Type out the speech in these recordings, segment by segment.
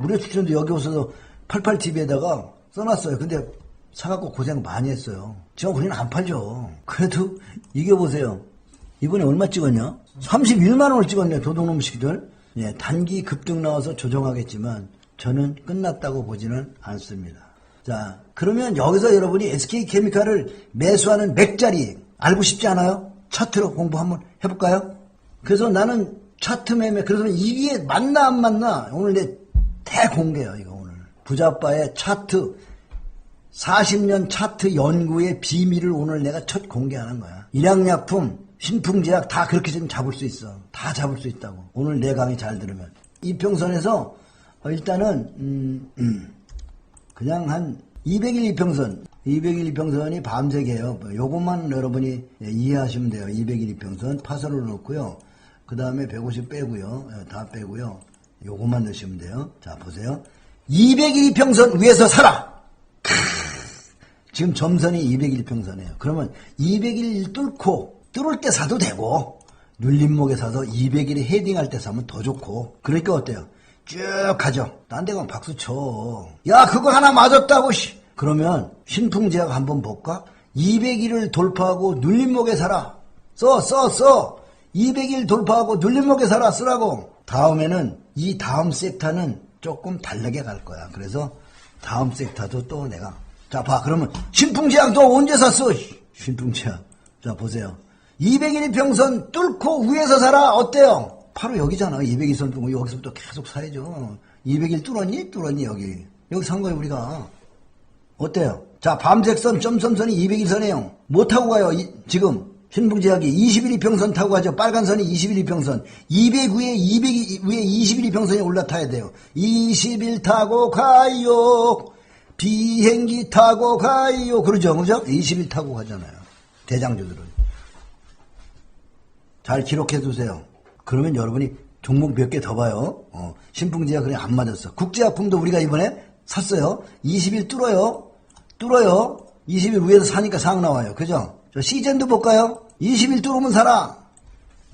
무료 추천도 여기 오셔서 88TV에다가 써놨어요. 근데 사갖고 고생 많이 했어요. 지금 우리는 안 팔죠. 그래도 이겨보세요. 이번에 얼마 찍었냐? 31만 원을 찍었네, 도둑놈 시키들. 예, 단기 급등 나와서 조정하겠지만 저는 끝났다고 보지는 않습니다. 자, 그러면 여기서 여러분이 SK케미칼을 매수하는 맥자리 알고 싶지 않아요? 차트로 공부 한번 해볼까요? 그래서 나는 차트 매매, 그래서 이게 맞나 안 맞나? 오늘 내 대공개야, 이거 오늘. 부자빠의 차트, 40년 차트 연구의 비밀을 오늘 내가 첫 공개하는 거야. 일양약품, 신풍제약 다 그렇게 좀 잡을 수 있어. 다 잡을 수 있다고. 오늘 내 강의 잘 들으면. 이평선에서 어, 일단은 음, 음, 그냥 한 200일 이평선, 200일 이평선이 밤새게요. 요것만 여러분이 예, 이해하시면 돼요. 200일 이평선 파설을 넣고요. 그 다음에 150 빼고요. 예, 다 빼고요. 요것만 넣으시면 돼요. 자, 보세요. 200일 이평선 위에서 살아! 지금 점선이 200일 평선이에요. 그러면 200일 뚫고 뚫을 때 사도 되고 눌림목에 사서 200일에 헤딩할 때 사면 더 좋고 그러니까 어때요? 쭉 가죠. 딴 데 가면 박수 쳐. 야 그거 하나 맞았다고 씨. 그러면 신풍제약 한번 볼까? 200일을 돌파하고 눌림목에 살아. 써 써 써. 200일 돌파하고 눌림목에 살아 쓰라고. 다음에는 이 다음 섹터는 조금 다르게 갈 거야. 그래서 다음 섹터도 또 내가 자, 봐. 그러면 신풍제약 너 언제 샀어? 씨, 신풍제약. 자, 보세요. 200일 평선 뚫고 위에서 살아. 어때요? 바로 여기잖아. 200일 선 뚫고 여기서부터 계속 사야죠. 200일 뚫었니? 뚫었니? 여기. 여기 산 거예요, 우리가. 어때요? 자, 밤색선, 점선선이 200일 선이에요. 뭐 타고 가요? 이- 지금 신풍제약이 21일 평선 타고 가죠. 빨간 선이 21일 평선. 200 위에 200 위에 21일 평선이 올라타야 돼요. 20일 타고 가요. 비행기 타고 가요. 그러죠. 그죠? 20일 타고 가잖아요. 대장주들은. 잘 기록해 두세요. 그러면 여러분이 종목 몇 개 더 봐요. 어, 신풍제약 그냥 안 맞았어. 국제약품도 우리가 이번에 샀어요. 20일 뚫어요. 뚫어요. 20일 위에서 사니까 상 나와요. 그죠? 저 시즌도 볼까요? 20일 뚫으면 살아.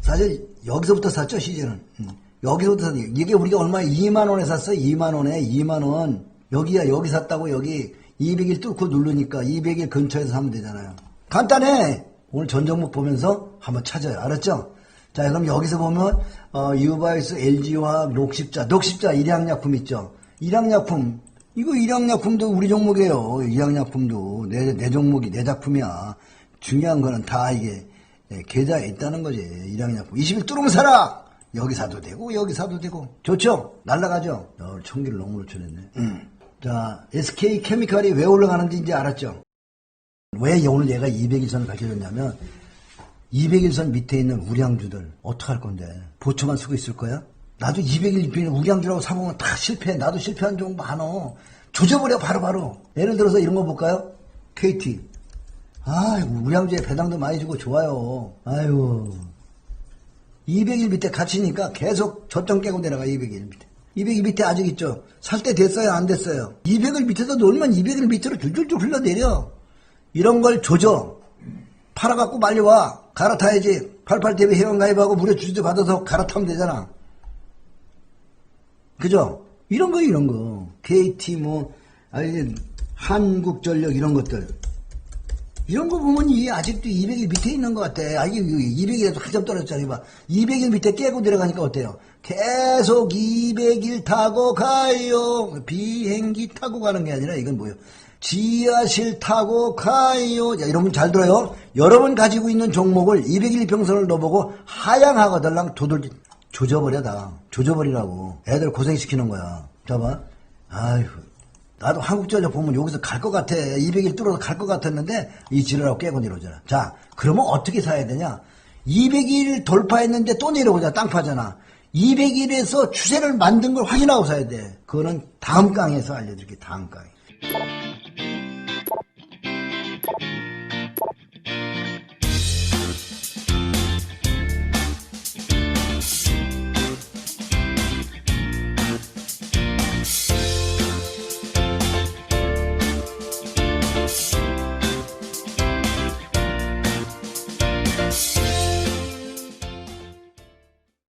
사실 여기서부터 샀죠 시즌은. 음. 여기서부터 샀 이게 우리가 얼마에 2만 원에 샀어요. 2만 원에 2만 원. 여기야 여기 샀다고 여기 200일 뚫고 누르니까 200일 근처에서 사면 되잖아요. 간단해. 오늘 전 종목 보면서 한번 찾아요. 알았죠? 자 그럼 여기서 보면 어, 유바이스, LG화학, 녹십자, 녹십자 일양약품 있죠. 일양약품 이거 일양약품도 우리 종목이에요. 일양약품도 내, 내 종목이 내 작품이야. 중요한 거는 다 이게 예, 계좌에 있다는 거지. 일양약품 20일 뚫으면 살아. 여기 사도 되고 여기 사도 되고 좋죠? 날라가죠? 어, 청기를 너무 놓쳐냈네. 음. 자 SK 케미칼이 왜 올라가는지 이제 알았죠? 왜 오늘 얘가 200일선을 밝혀줬냐면 200일선 밑에 있는 우량주들 어떡할 건데 보초만 쓰고 있을 거야? 나도 200일 밑에 있는 우량주라고 사보면 다 실패해 나도 실패한 종목 많어 조져버려 바로바로 예를 들어서 이런 거 볼까요? KT 아 우량주에 배당도 많이 주고 좋아요. 아유 200일 밑에 갇히니까 계속 저점 깨고 내려가 200일 밑에. 200일 밑에 아직 있죠? 살 때 됐어요? 안 됐어요? 200일 밑에서 놀면 200일 밑으로 줄줄줄 흘러내려. 이런 걸 조져. 팔아갖고 말려와. 갈아타야지. 88TV 회원 가입하고 무료 주주 받아서 갈아타면 되잖아. 그죠? 이런 거 이런 거. KT 뭐 아니 한국전력 이런 것들 이런 거 보면 이게 아직도 200일 밑에 있는 것 같아. 아, 이게 200일에도 한점 떨어졌잖아. 봐. 200일 밑에 깨고 내려가니까 어때요? 계속 200일 타고 가요. 비행기 타고 가는 게 아니라 이건 뭐예요? 지하실 타고 가요. 자, 여러분 잘 들어요. 여러분 가지고 있는 종목을 200일 평선을 넣어보고 하향하거들랑 도돌 조져버려 다. 조져버리라고. 애들 고생시키는 거야. 봐봐. 아휴. 나도 한국전력 보면 여기서 갈 것 같아. 200일 뚫어서 갈 것 같았는데 이 지랄하고 깨고 내려오잖아. 자, 그러면 어떻게 사야 되냐? 200일 돌파했는데 또 내려오잖아. 땅 파잖아. 200일에서 추세를 만든 걸 확인하고 사야 돼. 그거는 다음 강에서 알려드릴게. 다음 강에.